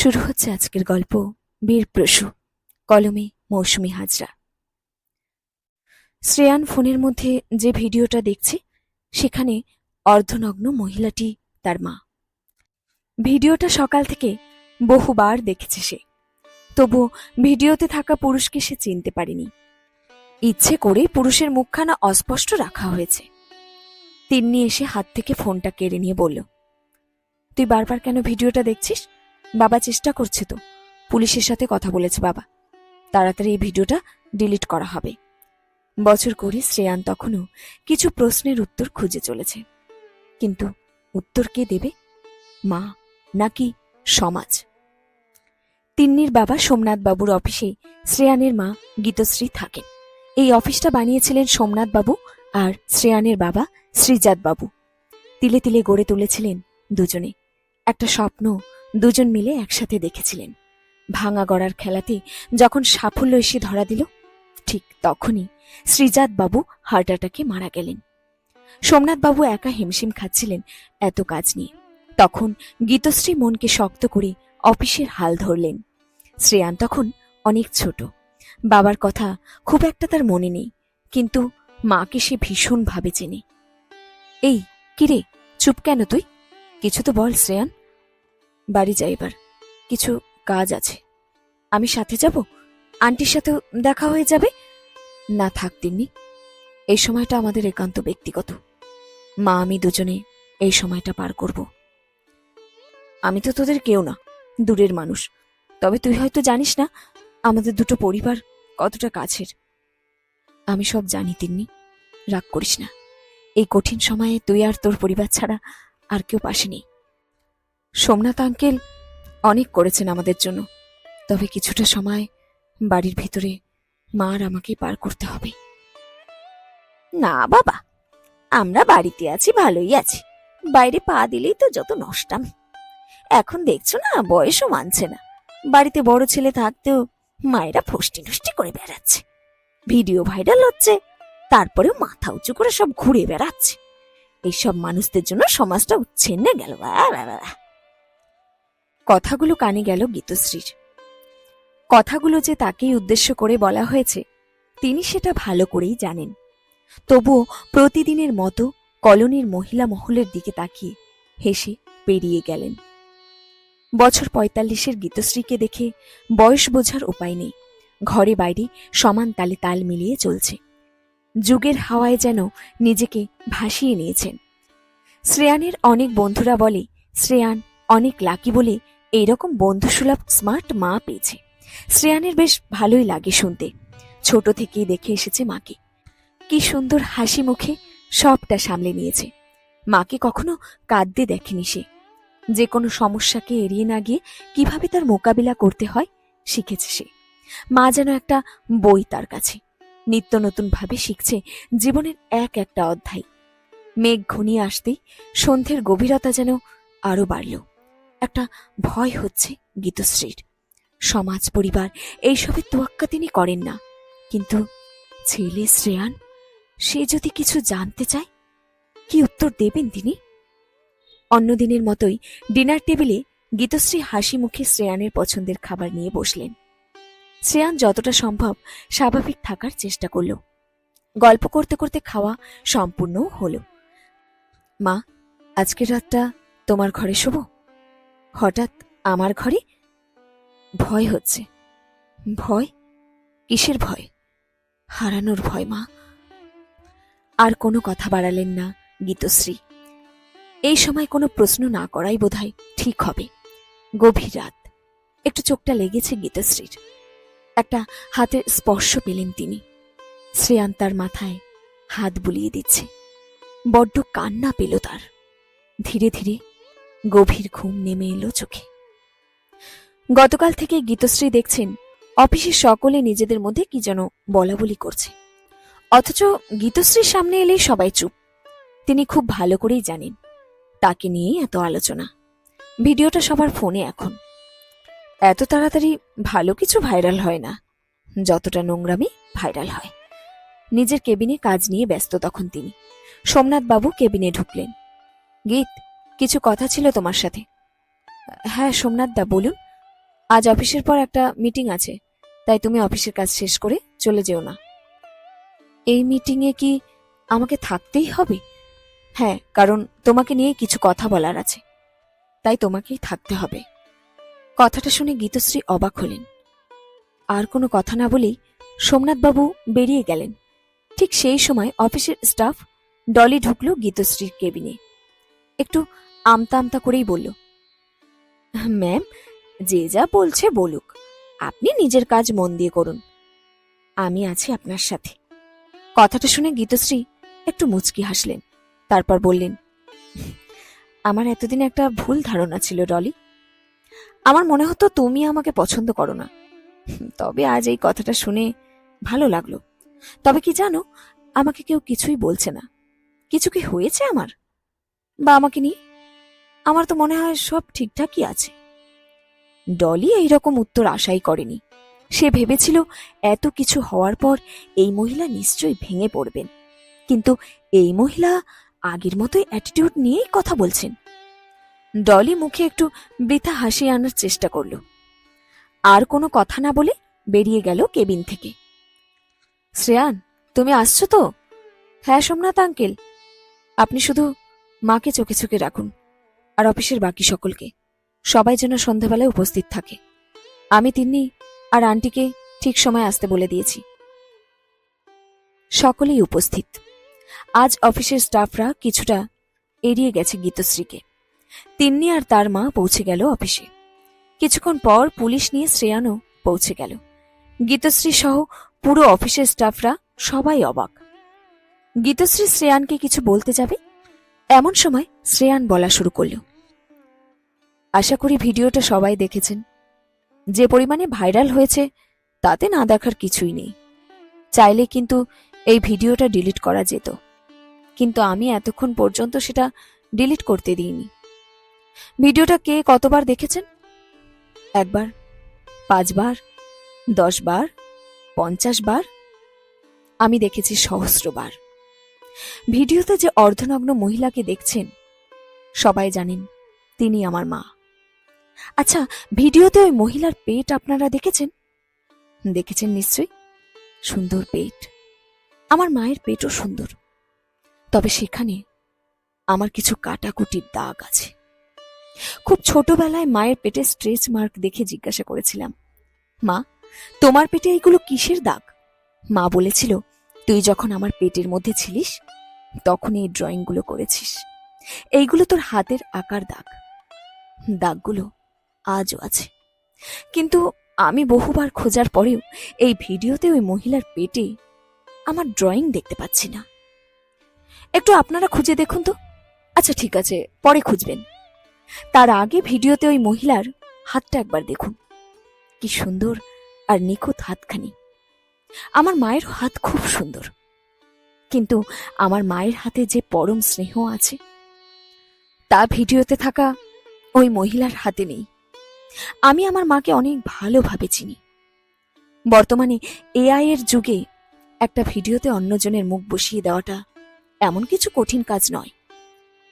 শুরু হচ্ছে আজকের গল্প, বীর প্রসূ, কলমে মৌসুমি হাজরা। শ্রেয়ান ফোনের মধ্যে যে ভিডিওটা দেখছে, সেখানে অর্ধনগ্ন মহিলাটি তার মা। ভিডিওটা সকাল থেকে বহুবার দেখেছে সে। তবু ভিডিওতে থাকা পুরুষকে সে চিনতে পারেনি। ইচ্ছে করে পুরুষের মুখখানা অস্পষ্ট রাখা হয়েছে। তিন্নি এসে হাত থেকে ফোনটা কেড়ে নিয়ে বলল, তুই বারবার কেন ভিডিওটা দেখছিস? বাবা চেষ্টা করছে তো। পুলিশের সাথে কথা বলেছে বাবা। তাড়াতাড়ি এই ভিডিওটা ডিলিট করা হবে। বছর করে শ্রেয়ান তখনও কিছু প্রশ্নের উত্তর খুঁজে চলেছে। কিন্তু উত্তর কে দেবে? মা নাকি সমাজ? তিন্নির বাবা সোমনাথ বাবুর অফিসে শ্রেয়ানের মা গীতশ্রী থাকেন। এই অফিসটা বানিয়েছিলেন সোমনাথ বাবু আর শ্রেয়ানের বাবা শ্রীজাত বাবু। তিলে তিলে গড়ে তুলেছিলেন দুজনে। একটা স্বপ্ন দুজন মিলে একসাথে দেখেছিলেন। ভাঙা গড়ার খেলাতে যখন সাফল্য এসে ধরা দিল, ঠিক তখনই শ্রীজাত বাবু হার্ট অ্যাটাকে মারা গেলেন। সোমনাথ বাবু একা হিমশিম খাচ্ছিলেন এত কাজ নিয়ে। তখন গীতশ্রী মনকে শক্ত করে অফিসের হাল ধরলেন। শ্রেয়ান তখন অনেক ছোট। বাবার কথা খুব একটা তার মনে নেই, কিন্তু মাকে সে ভীষণভাবে চেনে। এই, কিরে, চুপ কেন তুই? কিছু তো বল শ্রেয়ান। বাড়ি যাই এবার কিছু কাজ আছে। আমি সাথে যাব? আন্টির সাথেও দেখা হয়ে যাবে? না থাক তিন্নি, এই সময়টা আমাদের একান্ত ব্যক্তিগত। মা, আমি দুজনে এই সময়টা পার করব। আমি তো তোদের কেউ না, দূরের মানুষ। তবে তুই হয়তো জানিস না, আমাদের দুটো পরিবার কতটা কাছের। আমি সব জানি তিন্নি, রাগ করিস না। এই কঠিন সময়ে তুই আর তোর পরিবার ছাড়া আর কেউ পাশে নেই। সোমনাথ আঙ্কেল অনেক করেছেন আমাদের জন্য। তবে কিছুটা সময় বাড়ির ভিতরে মা আর আমাকে পার করতে হবে। না বাবা আমরা বাড়িতে আছি ভালোই আছি। বাইরে পা দিলেই তো যত নষ্টাম এখন দেখছ না বয়সও মানছে না। বাড়িতে বড় ছেলে থাকতেও মায়েরা ফষ্টি নষ্টি করে বেড়াচ্ছে। ভিডিও ভাইরাল হচ্ছে তারপরেও মাথা উঁচু করে সব ঘুরে বেড়াচ্ছে। এইসব মানুষদের জন্য সমাজটা উচ্ছেন্নে গেল। আ, বা, বা, বা। কথাগুলো কানে গেল গীতশ্রীর। কথাগুলো যে তাকেই উদ্দেশ্য করে বলা হয়েছে, তিনি সেটা ভালো করেই জানেন। তবুও প্রতিদিনের মতো কলোনির মহিলা মহলের দিকে তাকিয়ে হেসে পেরিয়ে গেলেন। বছর পঁয়তাল্লিশের গীতশ্রীকে দেখে বয়স বোঝার উপায় নেই। ঘরে বাইরে সমান তালে তাল মিলিয়ে চলছে। যুগের হাওয়ায় যেন নিজেকে ভাসিয়ে নিয়েছেন। শ্রেয়ানের অনেক বন্ধুরা বলে, শ্রেয়ান, অনেক লাকি বলে এইরকম বন্ধুসুলভ স্মার্ট মা পেয়েছে। শ্রেয়ানের বেশ ভালোই লাগে শুনতে। ছোট থেকেই দেখে এসেছে মাকে। কি সুন্দর হাসি মুখে সবটা সামলে নিয়েছে। মাকে কখনো কাঁদতে দেখেনি সে। যে কোনো সমস্যাকে এড়িয়ে না গিয়ে কীভাবে তার মোকাবিলা করতে হয়, শিখেছে সে। মা যেন একটা বই তার কাছে। নিত্য নতুন ভাবে শিখছে জীবনের এক একটা অধ্যায়। মেঘ ঘনিয়ে আসতেই সন্ধ্যের গভীরতা যেন আরও বাড়ল। একটা ভয় হচ্ছে গীতশ্রীর। সমাজ, পরিবার, এইসবের তোয়াক্কা তিনি করেন না। কিন্তু ছেলে শ্রেয়ান, সে যদি কিছু জানতে চায়, কি উত্তর দেবেন তিনি? অন্যদিনের মতোই ডিনার টেবিলে গীতশ্রী হাসি মুখে শ্রেয়ানের পছন্দের খাবার নিয়ে বসলেন। শ্রেয়ান যতটা সম্ভব স্বাভাবিক থাকার চেষ্টা করল। গল্প করতে করতে খাওয়া সম্পূর্ণও হল। মা, আজকের রাতটা তোমার ঘরে শোব? হঠাৎ আমার ঘরে ভয় হচ্ছে। ভয়? কিসের ভয়? হারানোর ভয়, মা। আর কোনো কথা বাড়ালেন না গীতশ্রী। এই সময় কোনো প্রশ্ন না করাই বোধহয় ঠিক হবে। গভীর রাত। একটু চোখটা লেগেছে গীতশ্রীর। একটা হাতের স্পর্শ পেলেন তিনি। শ্রেয়ান তার মাথায় হাত বুলিয়ে দিচ্ছে। বড্ড কান্না পেল তার। ধীরে ধীরে গভীর ঘুম নেমে এলো চোখে। গতকাল থেকে গীতশ্রী দেখছেন, অফিসের সকলে নিজেদের মধ্যে কি যেন বলা বলি করছে। অথচ গীতশ্রীর সামনে এলেই সবাই চুপ। তিনি খুব ভালো করেই জানেন, তাকে নিয়েই এত আলোচনা। ভিডিওটা সবার ফোনে এখন। এত তাড়াতাড়ি ভালো কিছু ভাইরাল হয় না, যতটা নোংরামি ভাইরাল হয়। নিজের কেবিনে কাজ নিয়ে ব্যস্ত তখন তিনি। সোমনাথ বাবু কেবিনে ঢুকলেন। গীত কিছু কথা ছিল তোমার সাথে। হ্যাঁ সোমনাথ দা বলুন। আজ অফিসের পর একটা মিটিং আছে, তাই তুমি অফিসের কাজ শেষ করে চলে যেও না। এই মিটিংয়ে কি আমাকে থাকতেই হবে? হ্যাঁ কারণ তোমাকে নিয়ে কিছু কথা বলার আছে, তাই তোমাকেই থাকতে হবে। কথাটা শুনে গীতশ্রী অবাক হলেন। আর কোনো কথা না বলেই সোমনাথবাবু বেরিয়ে গেলেন। ঠিক সেই সময় অফিসের স্টাফ ডলি ঢুকলো গীতশ্রীর কেবিনে। একটু আমতা আমতা করেই বলল, ম্যাম, যে যা বলছে বলুক। আপনি নিজের কাজ মন দিয়ে করুন। আমি আছি আপনার সাথে। কথাটা শুনে গীতশ্রী একটু মুচকি হাসলেন। তারপর বললেন, আমার এতদিন একটা ভুল ধারণা ছিল, ডলি। আমার মনে হতো তুমি আমাকে পছন্দ করো না। তবে আজ এই কথাটা শুনে ভালো লাগল। তবে কি জানো, আমাকে কেউ কিছুই বলছে না। কিছু কি হয়েছে আমার? বা আমাকে নিয়ে? আমার তো মনে হয় সব ঠিকঠাকই আছে। ডলি এইরকম উত্তর আশাই করেনি। সে ভেবেছিল, এত কিছু হওয়ার পর এই মহিলা নিশ্চয়ই ভেঙে পড়বেন। কিন্তু এই মহিলা আগের মতোই অ্যাটিটিউড নিয়েই কথা বলছেন। ডলি মুখে একটু বৃথা হাসি আনার চেষ্টা করল। আর কোনো কথা না বলে বেরিয়ে গেল কেবিন থেকে। শ্রেয়ান, তুমি আসছো তো? হ্যাঁ সোমনাথ আঙ্কেল। আপনি শুধু মাকে চোখে চোখে রাখুন। আর অফিসের বাকি সকলকে। সবাই যেন সন্ধ্যাবেলায় উপস্থিত থাকে। আমি তিন্নি আর আন্টিকে ঠিক সময় আসতে বলে দিয়েছি। সকলেই উপস্থিত। আজ অফিসের স্টাফরা কিছুটা এড়িয়ে গেছে গীতশ্রীকে। তিন্নি আর তার মা পৌঁছে গেল অফিসে। কিছুক্ষণ পর পুলিশ নিয়ে শ্রেয়ানও পৌঁছে গেল। গীতশ্রী সহ পুরো অফিসের স্টাফরা সবাই অবাক। গীতশ্রী শ্রেয়ানকে কিছু বলতে যাবে? এমন সময় শ্রেয়ান বলা শুরু করল। আশা করি ভিডিওটা সবাই দেখেছেন। যে পরিমাণে ভাইরাল হয়েছে, তাতে না দেখার কিছুই নেই। চাইলে কিন্তু এই ভিডিওটা ডিলিট করা যেত। কিন্তু আমি এতক্ষণ পর্যন্ত সেটা ডিলিট করতে দিইনি। ভিডিওটা কে কতবার দেখেছেন? একবার, পাঁচবার দশ বার পঞ্চাশ বার আমি দেখেছি সহস্রবার। ভিডিওতে যে অর্ধনগ্ন মহিলাকে দেখছেন, সবাই জানেন, তিনি আমার মা। আচ্ছা ভিডিওতে ওই মহিলার পেট আপনারা দেখেছেন? দেখেছেন নিশ্চয়ই? সুন্দর পেট। আমার মায়ের পেটও সুন্দর। তবে সেখানে আমার কিছু কাটাকুটির দাগ আছে। খুব ছোটবেলায় মায়ের পেটে স্ট্রেচ মার্ক দেখে জিজ্ঞাসা করেছিলাম, মা, তোমার পেটে এইগুলো কিসের দাগ? মা বলেছিল, তুই যখন আমার পেটের মধ্যে ছিলিস, তখন এই ড্রয়িংগুলো করেছিস। এইগুলো তোর হাতের আকার দাগ। দাগগুলো আজও আছে। কিন্তু আমি বহুবার খোঁজার পরেও এই ভিডিওতে ওই মহিলার পেটে আমার ড্রয়িং দেখতে পাচ্ছি না। একটু আপনারা খুঁজে দেখুন তো। আচ্ছা ঠিক আছে, পরে খুঁজবেন। তার আগে ভিডিওতে ওই মহিলার হাতটা একবার দেখুন। কি সুন্দর আর নিখুঁত হাতখানি। আমার মায়ের হাত খুব সুন্দর। কিন্তু আমার মায়ের হাতে যে পরম স্নেহ আছে, তা ভিডিওতে থাকা ওই মহিলার হাতে নেই। আমি আমার মাকে অনেক ভালোভাবে চিনি। বর্তমানে এআই এর যুগে একটা ভিডিওতে অন্যজনের মুখ বসিয়ে দেওয়াটা এমন কিছু কঠিন কাজ নয়।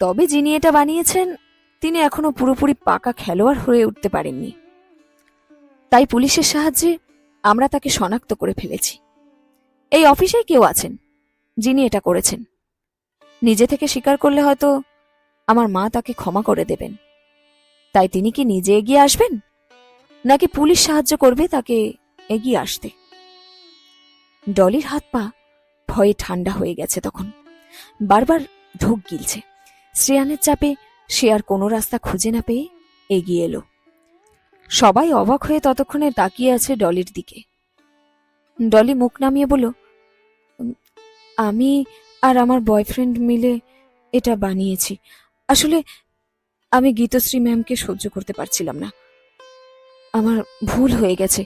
তবে যিনি এটা বানিয়েছেন, তিনি এখনও পুরোপুরি পাকা খেলোয়াড় হয়ে উঠতে পারেননি। তাই পুলিশের সাহায্যে আমরা তাকে শনাক্ত করে ফেলেছি। এই অফিসে কেউ আছেন, যিনি এটা করেছেন। নিজে থেকে স্বীকার করলে হয়তো আমার মা তাকে ক্ষমা করে দেবেন। তাই তিনি কি নিজে এগিয়ে আসবেন? নাকি পুলিশ সাহায্য করবে তাকে এগিয়ে আসতে? ডলির হাত পা ভয়ে ঠান্ডা হয়ে গেছে তখন। বারবার ঢোক গিলছে। শ্রেয়ানের চাপে সে আর কোনো রাস্তা খুঁজে না পেয়ে এগিয়ে এলো। সবাই অবাক হয়ে ততক্ষণে তাকিয়ে আছে ডলির দিকে। ডলি মুখ নামিয়ে বলল আমি আর আমার বয়ফ্রেন্ড মিলে এটা বানিয়েছি। আসলে আমি গীতশ্রী ম্যামকে সহ্য করতে পারছিলাম না। আমার ভুল হয়ে গেছে।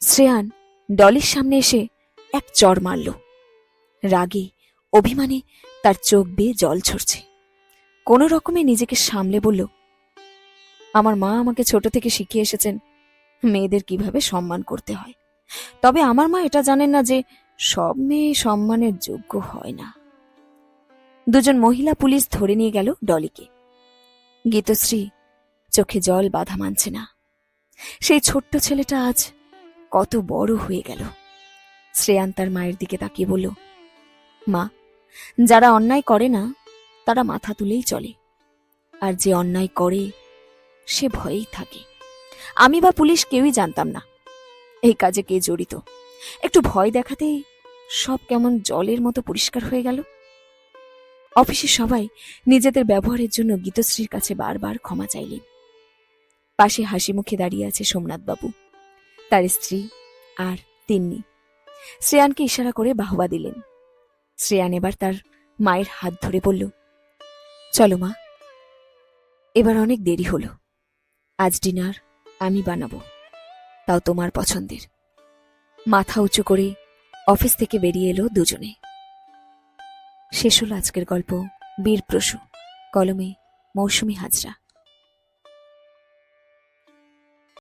শ্রেয়ান ডলির সামনে এসে এক চর মারল। রাগে, অভিমানে তার চোখ বেয়ে জল ঝরছে। কোনো রকমে নিজেকে সামলে বলল, আমার মা আমাকে ছোট থেকে শিখিয়ে এসেছেন মেয়েদের কীভাবে সম্মান করতে হয়। তবে আমার মা এটা জানেন না যে সব মেয়ে সম্মানের যোগ্য হয় না। দুজন মহিলা পুলিশ ধরে নিয়ে গেল ডলিকে। গীতশ্রী, চোখে জল বাধা মানছে না। সেই ছোট্ট ছেলেটা আজ কত বড় হয়ে গেল। শ্রেয়ান তার মায়ের দিকে তাকিয়ে বলল, মা, যারা অন্যায় করে না, তারা মাথা তুলেই চলে। আর যে অন্যায় করে, সে ভয়েই থাকে। আমি বা পুলিশ কেউই জানতাম না। এই কাজে কে জড়িত? একটু ভয় দেখাতেই সব কেমন জলের মতো পরিষ্কার হয়ে গেল। অফিসের সবাই নিজেদের ব্যবহারের জন্য গীতশ্রীর কাছে বারবার ক্ষমা চাইলেন। পাশে হাসি মুখে দাঁড়িয়ে আছে সোমনাথবাবু। তার স্ত্রী আর তিন্নি। শ্রেয়ানকে ইশারা করে বাহবা দিলেন। শ্রেয়ান এবার তার মায়ের হাত ধরে বলল, চলো মা, এবার অনেক দেরি হলো। আজ ডিনার আমি বানাবো। তাও তোমার পছন্দের। মাথা উঁচু করে অফিস থেকে বেরিয়ে এলো দুজনে। শেষ হল আজকের গল্প। বীরপ্রসু কলমে মৌসুমি হাজরা।